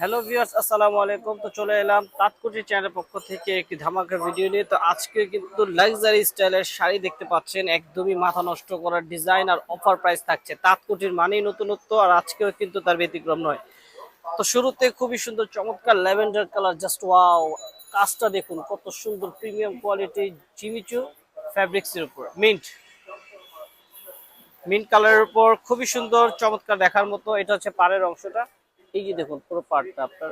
Hello viewers, আসসালামু আলাইকুম। তো চলে এলাম তাৎকুটি চ্যানেলের পক্ষ থেকে একটি ধামাকা ভিডিও নিয়ে। তো আজকে কিন্তু লাক্সারি স্টাইলের শাড়ি দেখতে পাচ্ছেন, একদমই মাথা নষ্ট করার ডিজাইন আর অফার প্রাইস থাকছে। তাৎকুটির মানেই নতুনত্ব আর আজকেও কিন্তু তার ব্যতিক্রম নয়। তো শুরুতে খুবই সুন্দর, চমৎকার ল্যাভেন্ডার কালার জাস্ট ওয়াও কাজটা দেখুন, কত সুন্দর প্রিমিয়াম কোয়ালিটি জিমিচু ফ্যাব্রিক্সের উপর। মিন্ট মিন্ট কালারের উপর খুবই সুন্দর, চমৎকার দেখার মতো। এটা হচ্ছে পাড়ের অংশটা। এই যে দেখুন, পুরো পার্টটা আপনার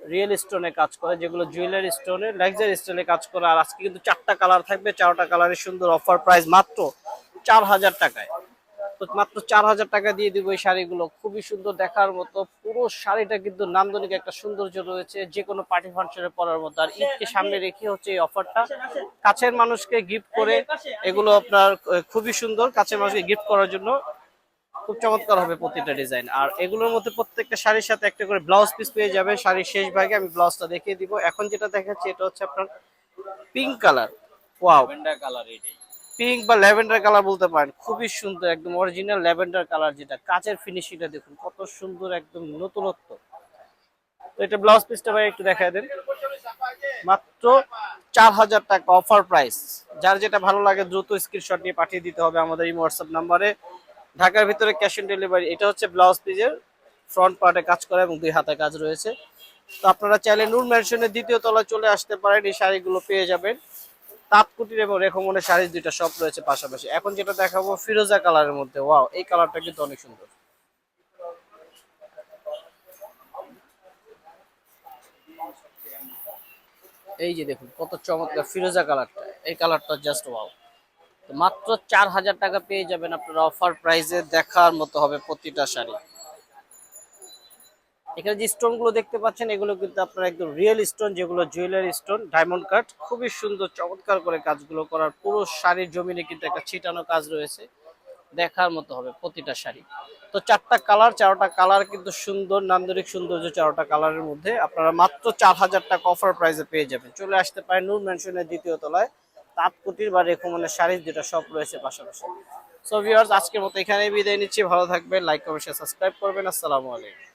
রিয়েল স্টোনে কাজ করে, যেগুলো জুয়েলারি স্টোনে লাক্সারি স্টোনে কাজ করে। আর আজকে কিন্তু চারটা কালার থাকবে, চারটা কালারের সুন্দর অফার প্রাইস মাত্র চার হাজার টাকায়। তো মাত্র চার হাজার টাকা দিয়ে দিব এই শাড়িগুলো। খুবই সুন্দর দেখার মতো, পুরো শাড়িটা কিন্তু নান্দনিক একটা সৌন্দর্য রয়েছে যে কোনো পার্টি ফাংশনে পরার মতো। আর ঈদকে সামনে রেখে হচ্ছে এই অফারটা কাছের মানুষকে গিফট করে, এগুলো আপনার খুবই সুন্দর, কাছের মানুষকে গিফট করার জন্য। খুব চমৎকার হবে প্রতিটা ডিজাইন। আর এগুলোর মধ্যে প্রত্যেকটা শাড়ির সাথে একটা করে ব্লাউজ পিস পেয়ে যাবেন শাড়ির শেষ ভাগে আমি ব্লাউজটা দেখিয়ে দিব। এখন যেটা দেখাচ্ছি এটা হচ্ছে আপনার pink colour wow lavender colour এটাই। পিঙ্ক বা ল্যাভেন্ডার কালার বলতে পারেন। খুবই সুন্দর একদম অরিজিনাল ল্যাভেন্ডার কালার যেটা। কাচের ফিনিশিংটা দেখুন কত সুন্দর একদম নতুনত্ব। তো এটা ব্লাউজ পিসটা ভাই একটু দেখায় দেন। মাত্র চার হাজার টাকা অফার প্রাইস যার যেটা ভালো লাগে দ্রুত স্ক্রিনশট নিয়ে পাঠিয়ে দিতে হবে আমাদের এই হোয়াটসঅ্যাপ নাম্বারে ঢাকার ভিতরে ক্যাশ অন ডেলিভারি এটা হচ্ছে ব্লাউজ পিজের ফ্রন্ট পার্টে কাজ করা এবং দুই হাতে কাজ রয়েছে। তো আপনারা চাইলে নূর ম্যানশনের দ্বিতীয় তলায় চলে আসতে পারেন, এই শাড়িগুলো পেয়ে যাবেন। তাঁতকুটির এবং রেখমনের শাড়ির দুইটা শপ রয়েছে পাশাপাশি। এখন যেটা দেখাবো, ফিরোজা কালারের মধ্যে। ওয়াও এই কালারটা কিন্তু অনেক সুন্দর। এই যে দেখুন, কত চমৎকার ফিরোজা কালারটা। এই কালারটা জাস্ট ওয়াও মাত্র চার হাজার টাকা পেয়ে যাবেন আপনারা অফার প্রাইসে দেখার মতো হবে প্রতিটা শাড়ি। এখানে যে স্টোনগুলো দেখতে পাচ্ছেন, এগুলো কিন্তু আপনার একদম রিয়েল স্টোন যেগুলো জুয়েলারি স্টোন ডায়মন্ড কাট খুবই সুন্দর, চমৎকার করে কাজগুলো করার পুরো শাড়ির জমিনে কিন্তু একটা ছিটানো কাজ রয়েছে। দেখার মতো হবে প্রতিটা শাড়ি। তো চারটা কালার চারটা কালার কিন্তু সুন্দর নান্দরিক সৌন্দর্য চারটা কালারের মধ্যে আপনারা মাত্র চার হাজার টাকা অফার প্রাইসে পেয়ে যাবেন। চলে আসতে পারেন নূর ম্যানশনের দ্বিতীয় তলায়। তাঁতকুটির বা রেকমানের শাড়ির যেটা সব রয়েছে পাশাপাশি। সো ভিউয়ার্স আজকের মতো এখানেই বিদায় নিচ্ছি। ভালো থাকবেন লাইক কমেন্ট সাবস্ক্রাইব করবেন। আসসালামু আলাইকুম।